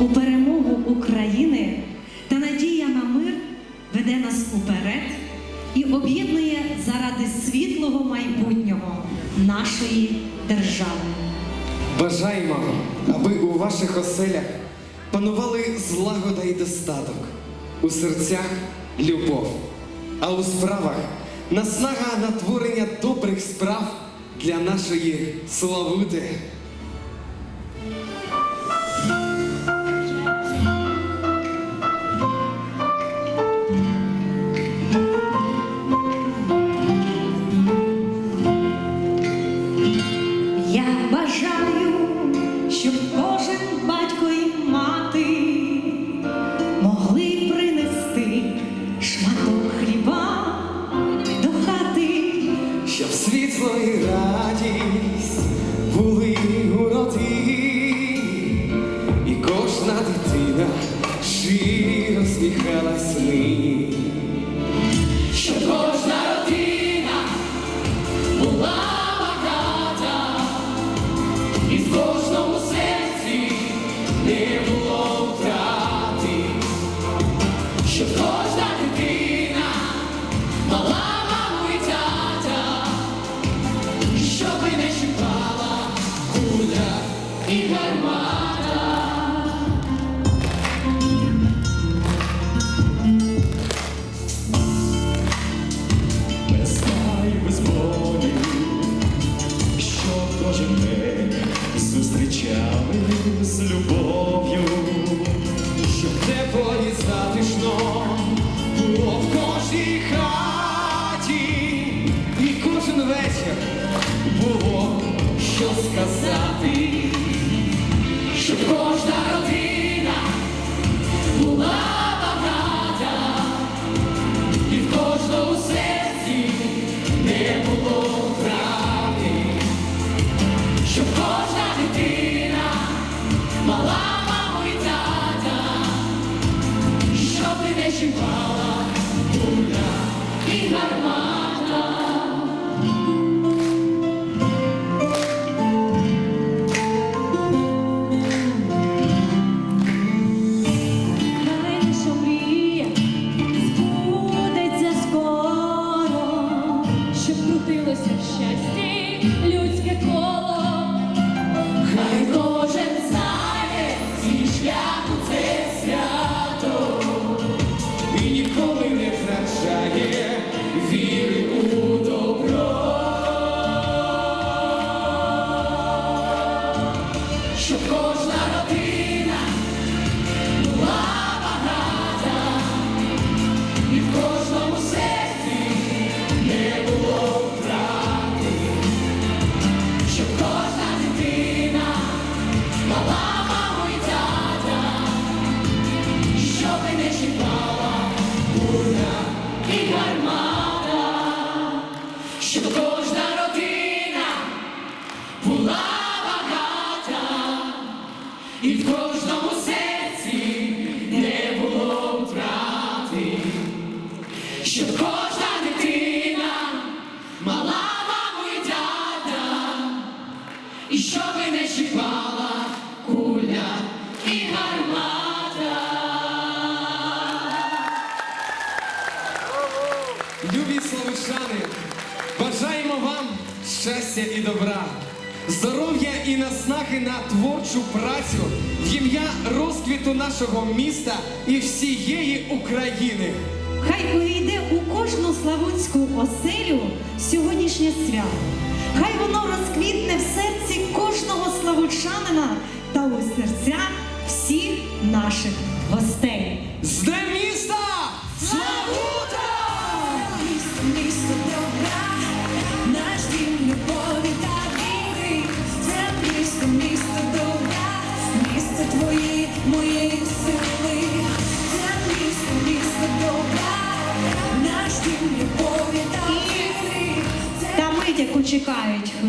у перемогу України та надія на мир веде нас уперед і об'єднує заради світлого майбутнього нашої держави. Бажаємо, аби у ваших оселях панували злагода і достаток, у серцях любов, а у справах наснага на творення добрих справ для нашої славути. Бажаю, щоб кожен батько і мати могли принести шматок хліба до хати. Щоб світло і радість були у родині, і кожна дитина щиро сміхалась нині. Не було зустрічали з любов'ю, Щоб тепло і було в кожній хаті, і кожен вечір було що сказати, чіпала куля і гармата. Щоб крутилося в щасті і в кожному серці не було втрати, щоб кожна дитина мала маму і тата, і щоби не чіпала куля і гармата. Любі словичани, бажаємо вам щастя і добра, здоров'я і наснаги на творчу працю в ім'я розквіту нашого міста і всієї України. хай увійде у кожну славутську оселю сьогоднішнє свято. Хай воно розквітне в серці кожного славучанина та у серцях всіх наших гостей. Та. Мить, яку чекають